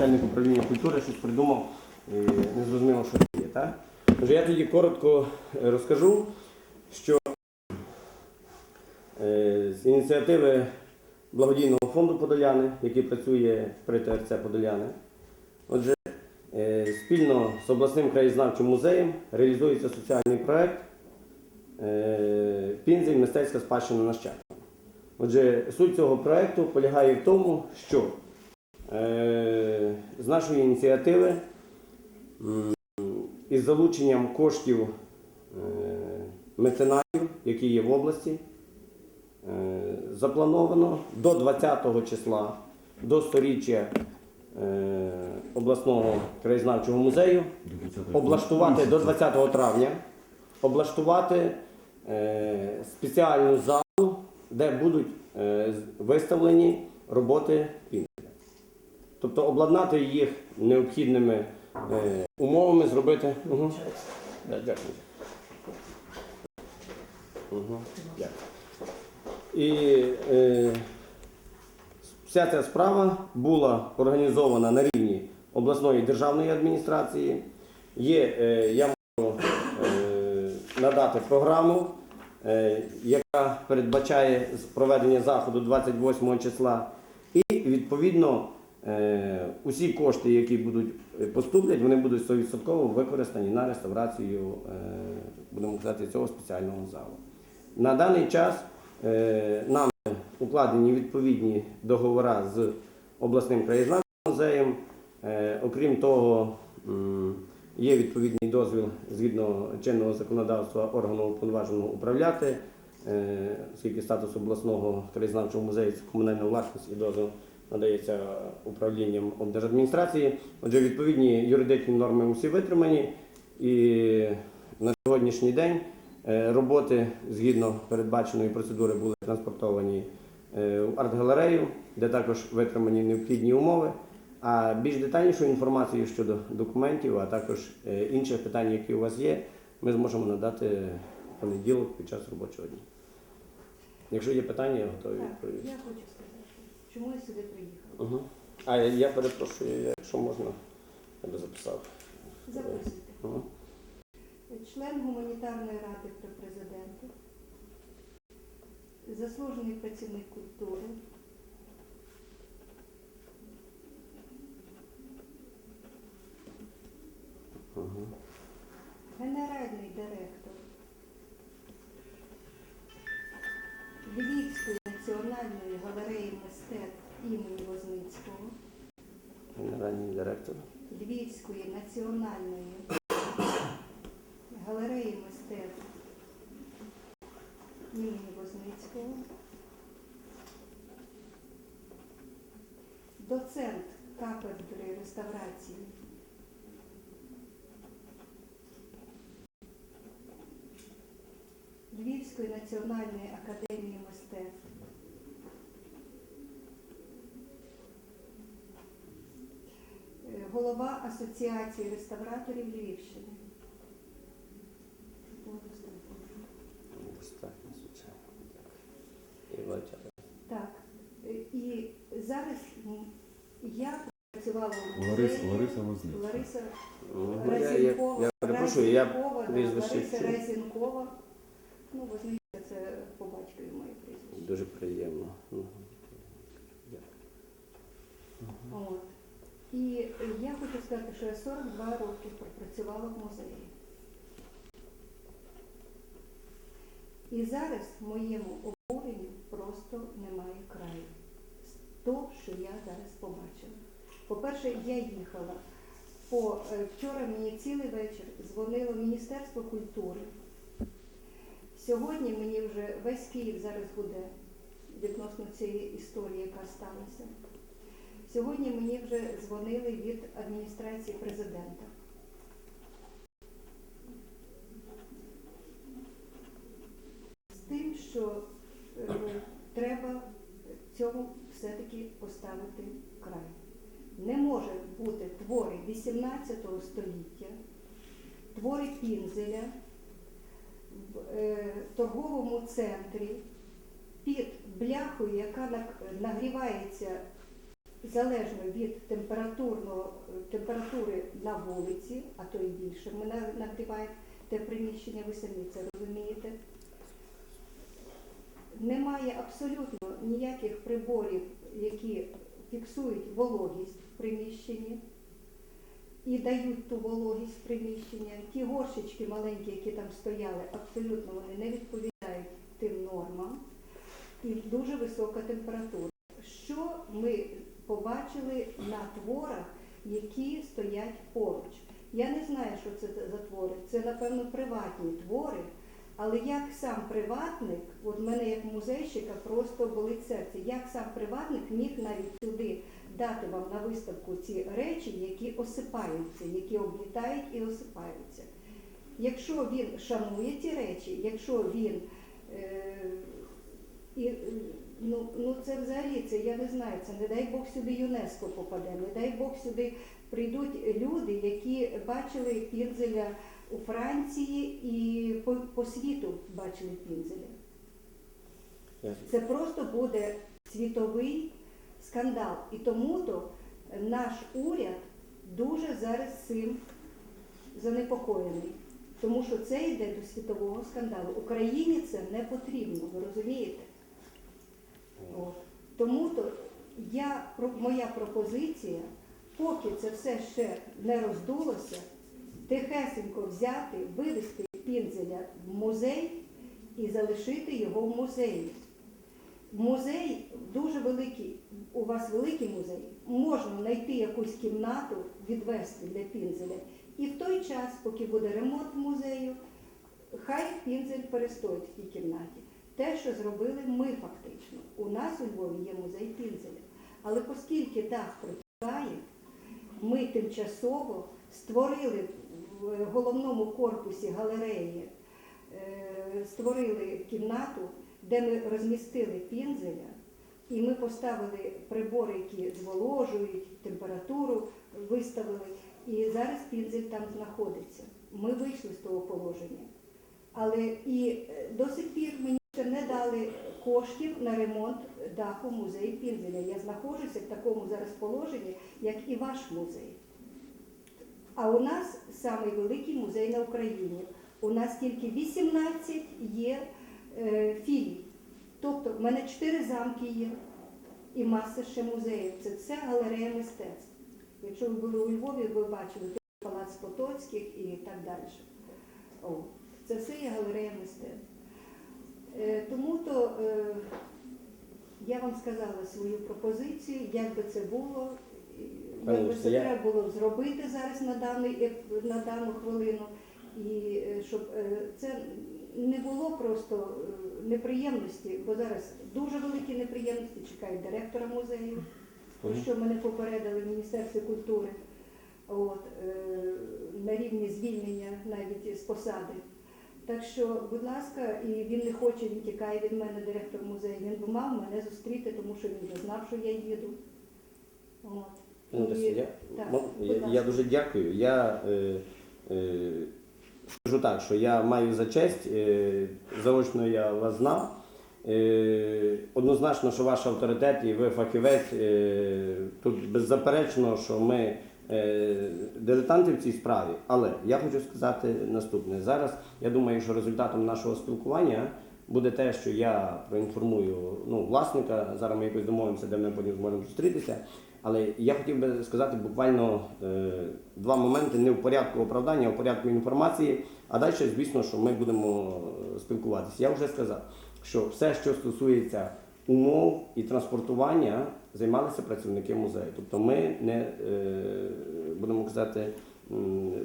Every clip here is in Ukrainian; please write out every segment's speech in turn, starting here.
начальник управління культури щось придумав, не зрозуміло, що є. Тож я тоді коротко е, розкажу, що е, з ініціативи благодійного фонду Подоляни, який працює при ТРЦ Подоляни, отже, е, спільно з обласним краєзнавчим музеєм реалізується соціальний проект е, Пінзель мистецька спадщина нащадків. Отже, суть цього проекту полягає в тому, що з нашої ініціативи із залученням коштів е, меценатів, які є в області, е, заплановано до 20 числа, до сторіччя е, обласного краєзнавчого музею облаштувати до 20 травня, облаштувати спеціальну залу, де будуть виставлені роботи. Тобто обладнати їх необхідними е, умовами, зробити. Угу. Дякую. Угу. Дякую. І е, вся ця справа була організована на рівні обласної державної адміністрації. Є, е, я можу е, надати програму, е, яка передбачає проведення заходу 28 числа. І відповідно усі кошти, які будуть е, поступлять, вони будуть 100% використані на реставрацію, е, будемо казати, цього спеціального залу. На даний час е, нам укладені відповідні договори з обласним краєзнавчим музеєм. Е, Окрім того, є відповідний дозвіл згідно чинного законодавства органу уповноваженого управляти, е, оскільки статус обласного краєзнавчого музею це комунальна власність і дозвіл надається управлінням облдержадміністрації. Отже, відповідні юридичні норми усі витримані. І на сьогоднішній день е, роботи згідно передбаченої процедури були транспортовані е, в арт-галерею, де також витримані необхідні умови. А більш детальнішу інформацію щодо документів, а також е, інших питань, які у вас є, ми зможемо надати в понеділок під час робочого дня. Якщо є питання, я готовий відповісти. Чому я сюди приїхала. Угу. А я, я перепрошую, якщо можна, я би записав. Записуйте. Угу. Член гуманітарної ради при президенті, заслужений працівник культури, Угу. генеральний директор Львівської національної імені Возницького, Генеральний директор. Львівської національної галереї мистецтв імені Возницького, доцент кафедри реставрації Львівської національної академії мистецтв. Е, Голова Асоціації реставраторів Львівщини. Так. е, І зараз я працювала в Лариса. Лариса Возник. Лариса Ну, я, я, перепрошую, я Резінкова, да, прізвище Лариса чув. Резінкова. Ну, Возницька це по батькові моє прізвище. Дуже приємно. Мгм. Дякую. От. І я хочу сказати, що я 42 роки пропрацювала в музеї. І зараз моєму обуренню просто немає краю. Того, що я зараз побачила. По-перше, я їхала. По, е, вчора мені цілий вечір дзвонило Міністерство культури. Сьогодні мені вже весь Київ зараз гуде відносно цієї історії, яка сталася. Сьогодні мені вже дзвонили від адміністрації президента. З тим, що е, треба цьому все-таки поставити край. Не може бути твори 18 століття, твори Пінзеля в е, торговому центрі під бляхою, яка нагрівається залежно від температури на вулиці, а то і більше, ми на- нагріваємо те приміщення, ви самі це розумієте. Немає абсолютно ніяких приборів, які фіксують вологість в приміщенні і дають ту вологість в приміщення. Ті горщички маленькі, які там стояли, абсолютно вони не відповідають тим нормам і дуже висока температура. Що ми побачили на творах, які стоять поруч? Я не знаю, що це за твори. Це, напевно, приватні твори. Але як сам приватник, от в мене як музейщика просто болить серце, як сам приватник міг навіть сюди дати вам на виставку ці речі, які осипаються, які облітають і осипаються. Якщо він шанує ці речі, якщо він е, і, ну, ну це взагалі це я не знаю, це не дай Бог сюди ЮНЕСКО попаде, не дай Бог сюди прийдуть люди, які бачили пінзеля у Франції і по, по світу бачили пінзеля. Це просто буде світовий скандал. І тому то наш уряд дуже зараз цим занепокоєний. Тому що це йде до світового скандалу. Україні це не потрібно, ви розумієте? Тому то я, моя пропозиція, поки це все ще не роздулося, тихесенько взяти, вивезти пінзеля в музей і залишити його в музеї. Музей дуже великий, у вас великий музей, можна знайти якусь кімнату, відвести для пінзеля. І в той час, поки буде ремонт музею, хай пінзель перестоїть в тій кімнаті. Те, що зробили ми фактично. У нас у Львові є музей пінзеля. Але оскільки дах протікає, ми тимчасово створили в головному корпусі галереї, е, створили кімнату, де ми розмістили пінзеля, і ми поставили прибори, які зволожують, температуру виставили. І зараз пінзель там знаходиться. Ми вийшли з того положення. Але і е, до сих пір мені ще не дали коштів на ремонт даху музею Пінзеля. Я знаходжуся в такому зараз положенні, як і ваш музей. А у нас самий великий музей на Україні. У нас тільки 18 є е, філій. Тобто в мене 4 замки є і маса ще музеїв. Це все галерея мистецтв. Якщо ви були у Львові, ви бачили палац Потоцьких і так далі. О, це все є галерея мистецтв. Е, тому то е, я вам сказала свою пропозицію, як би це було, як би це треба було зробити зараз на, даний, на дану хвилину, і е, щоб це не було просто неприємності, бо зараз дуже великі неприємності чекають директора музею, про що мене попередили в Міністерстві культури. От, на рівні звільнення навіть з посади. Так що, будь ласка, і він не хоче, він тікає від мене, директор музею. Він би мав мене зустріти, тому що він вже знав, що я їду. От. Ну, І- я, так, ну, я, я дуже дякую. Я е, е, скажу так, що я маю за честь, е, заочно я вас знав. Е, однозначно, що ваш авторитет і ви фахівець. Е, тут беззаперечно, що ми дилетанти в цій справі. Але я хочу сказати наступне. Зараз я думаю, що результатом нашого спілкування буде те, що я проінформую ну, власника. Зараз ми якось домовимося, де ми потім зможемо зустрітися. Але я хотів би сказати буквально е, два моменти не в порядку оправдання, а в порядку інформації. А далі, звісно, що ми будемо е, спілкуватися. Я вже сказав, що все, що стосується умов і транспортування, займалися працівники музею. Тобто ми не е, будемо казати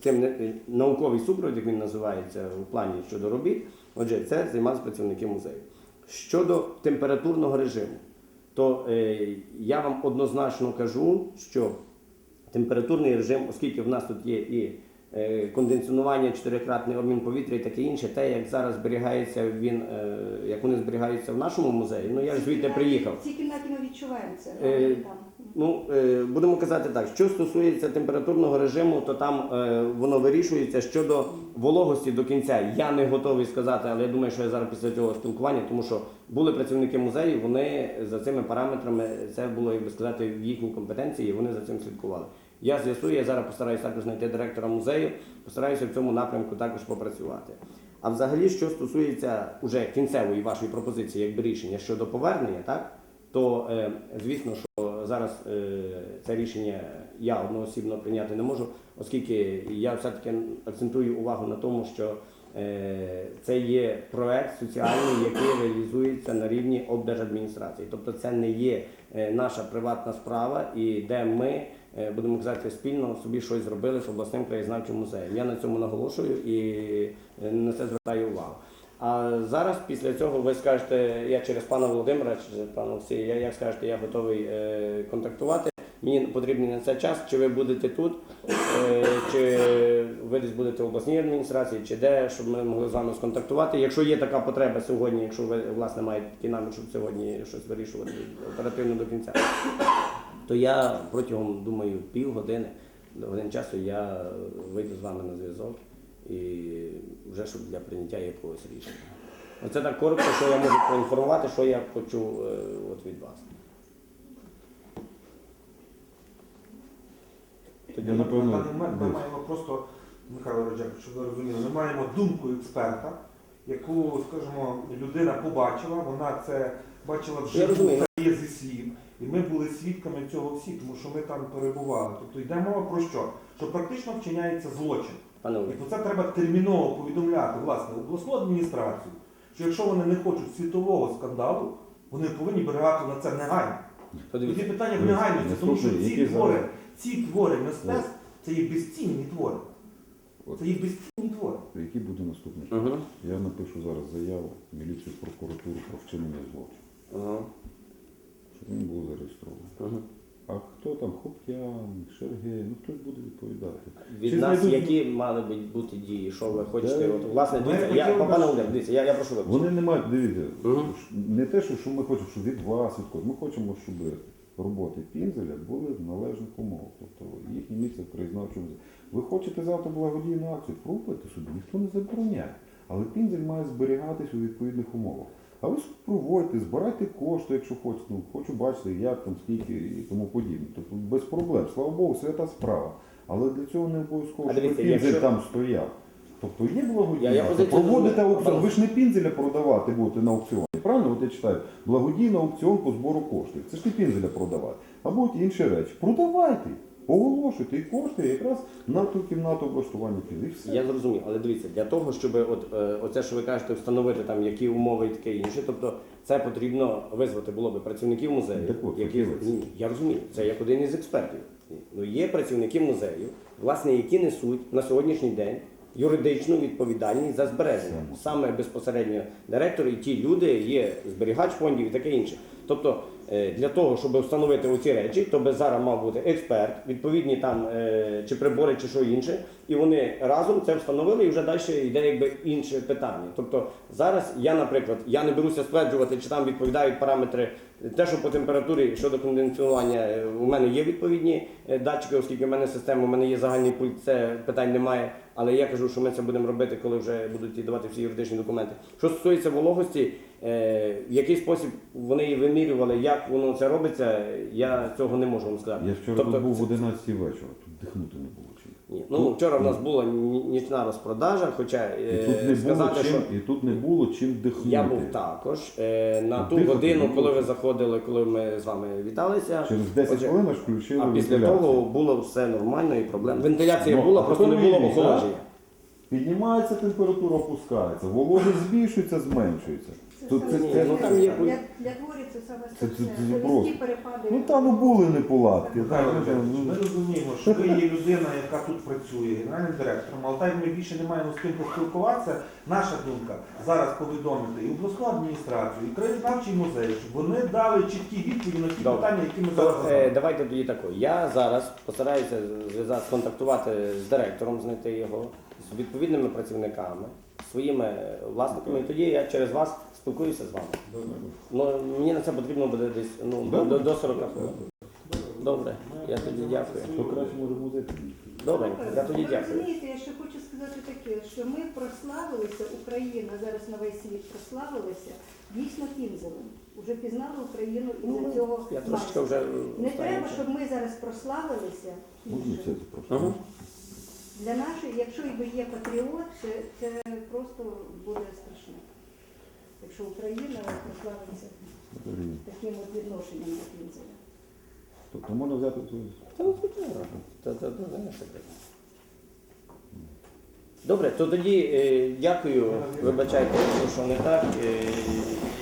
цим не- науковий супровід, як він називається в плані щодо робіт. Отже, це займалися працівники музею. Щодо температурного режиму, то е, я вам однозначно кажу, що температурний режим, оскільки в нас тут є і е, кондиціонування, чотирикратний обмін повітря і таке інше, те, як зараз зберігається він, е, як вони зберігаються в нашому музеї. Ну я ж звідти приїхав. В цій кімнаті ми відчуваємо це. Е, там. Ну, е, будемо казати так, що стосується температурного режиму, то там е, воно вирішується щодо вологості до кінця. Я не готовий сказати, але я думаю, що я зараз після цього спілкування, тому що були працівники музею, вони за цими параметрами, це було, як би сказати, в їхній компетенції, і вони за цим слідкували. Я з'ясую, я зараз постараюся також знайти директора музею, постараюся в цьому напрямку також попрацювати. А взагалі, що стосується уже кінцевої вашої пропозиції, якби рішення щодо повернення, так? то е, звісно, що зараз е, це рішення я одноосібно прийняти не можу, оскільки я все-таки акцентую увагу на тому, що е, це є проект соціальний, який реалізується на рівні облдержадміністрації. Тобто це не є е, наша приватна справа, і де ми будемо казати спільно собі щось зробили з обласним краєзнавчим музеєм. Я на цьому наголошую і е, на це звертаю увагу. А зараз після цього ви скажете, я через пана Володимира, чи пана Олексія, я- як скажете, я готовий е, контактувати. Мені потрібний на це час, чи ви будете тут, е, чи ви десь будете в обласній адміністрації, чи де, щоб ми могли з вами сконтактувати. Якщо є така потреба сьогодні, якщо ви власне маєте такий намір, щоб сьогодні щось вирішувати оперативно до кінця, то я протягом, думаю, півгодини, годин часу я вийду з вами на зв'язок і вже щоб для прийняття якогось рішення. Оце так коротко, що я можу проінформувати, що я почув е, от від вас. Я напевно На даний момент ми маємо просто, Михайло Роджак, щоб ви розуміли, ми маємо думку експерта, яку, скажімо, людина побачила, вона це бачила є зі слів. І ми були свідками цього всі, тому що ми там перебували. Тобто йде мова про що? Що практично вчиняється злочин. Пане І про це треба терміново повідомляти власне обласну адміністрацію, що якщо вони не хочуть світового скандалу, вони повинні реагувати на це негайно. Тоді питання в негайності, тому що ці твори, ці твори мистецтв це є безцінні твори. Це є безцінні твори. Який буде наступний? Я напишу зараз заяву міліцію прокуратуру про вчинення злочину, він був зареєстрований. А хто там, Хоп'ян, Шергей, ну хтось буде відповідати. Від Чи нас знайдуть- які мали б бути дії, що ви хочете? Де? От, власне, Ми дивіться, хотіли я, би, пане щоб- Володимир, дивіться, я, я прошу вибачення. Вони не мають, дивіться, Мгм. ш- не те, що, що ми хочемо, щоб від вас, від когось. Ми хочемо, щоб роботи Пінзеля були в належних умовах. Тобто їхнє місце в краєзнавчому музеї. Ви хочете завтра благодійну акцію, пробуйте собі, ніхто не забороняє. Але Пінзель має зберігатись у відповідних умовах. А ви проводьте, збирайте кошти, якщо хочете. Ну, хочу бачити, як там, скільки і тому подібне. Тобто без проблем. Слава Богу, свята справа. Але для цього не обов'язково, А щоб дивіться, Пінзель якщо- там стояв. Тобто є благодійна Я- я акція, позицію проводите розумію. аукціон. Ви ж не пінзеля продавати будете на аукціоні. Правильно, от я читаю, благодійний аукціон по збору коштів. Це ж не пінзеля продавати. А будуть інші речі. Продавайте, оголошуйте і кошти якраз на ту кімнату облаштування пінзеля. І все. Я зрозумів, але дивіться, для того, щоб от, е, оце, що ви кажете, встановити там які умови і таке інше, тобто це потрібно визвати було би працівників музею, Так от, які фахівець. Ні, я розумію, це як один із експертів. Ну є працівники музею, власне, які несуть на сьогоднішній день юридичну відповідальність за збереження. Саме безпосередньо директор і ті люди є зберігач фондів і таке інше. Тобто для того, щоб встановити оці речі, то би зараз мав бути експерт, відповідні там е, чи прибори, чи що інше, і вони разом це встановили, і вже далі йде якби інше питання. Тобто зараз я, наприклад, я не беруся стверджувати, чи там відповідають параметри. Те, що по температурі щодо кондиціонування, е, у мене є відповідні е, датчики, оскільки в мене система, у мене є загальний пульт, це питань немає. Але я кажу, що ми це будемо робити, коли вже будуть давати всі юридичні документи. Що стосується вологості, е, в який спосіб вони її вимірювали, як воно це робиться, я цього не можу вам сказати. Я вчора Тобто тут був в 11 вечора, тут дихнути не було чим. Ні. Ну, вчора в нас була нічна розпродажа, хоча І е, тут не було чим, що і тут не було чим дихнути. я був також е, на ту Дихати годину, коли ви заходили, коли ми з вами віталися. Через 10 Отже, хвилин аж включили А після вентиляцію. того було все нормально і проблем. Вентиляція Ну, була, просто не було охолодження. Піднімається температура, опускається, вологість збільшується, зменшується. Тут це, це, ну, там є- для, для творів це саме Це- це- це просто. різкі перепади. ну там ну, були неполадки. Так, Роджак, ну, Ми розуміємо, що ви є людина, яка тут працює, генеральним директором, але так як ми більше не маємо з ким поспілкуватися, наша думка зараз повідомити і обласну адміністрацію, і краєзнавчий музей, щоб вони дали чіткі відповіді на ті Добре. питання, які ми зараз То, е, давайте тоді тако. Я зараз постараюся зв'язати, сконтактувати з директором, знайти його, з відповідними працівниками, своїми власниками, і тоді я через вас спілкуюся з вами. Ну, мені на це потрібно буде десь ну, до, до, до 40 хвилин. Добре, я тоді дякую. Добре, я тоді дякую. розумієте, я ще хочу сказати таке, що ми прославилися, Україна зараз на весь світ прославилася дійсно кінзелем. Уже пізнали Україну із Ну, за цього. Я трошечки вже Не треба, щоб ми зараз прославилися. Можна кінзелем. це просто? Ага. Для нашої, якщо і є патріот, це, це просто буде страшно. Якщо Україна прославиться таким от відношенням до кінзеля. Тобто можна взяти цю Та звичайно. Та-. Добре, то тоді е, дякую. Вибачайте, що не так. Е,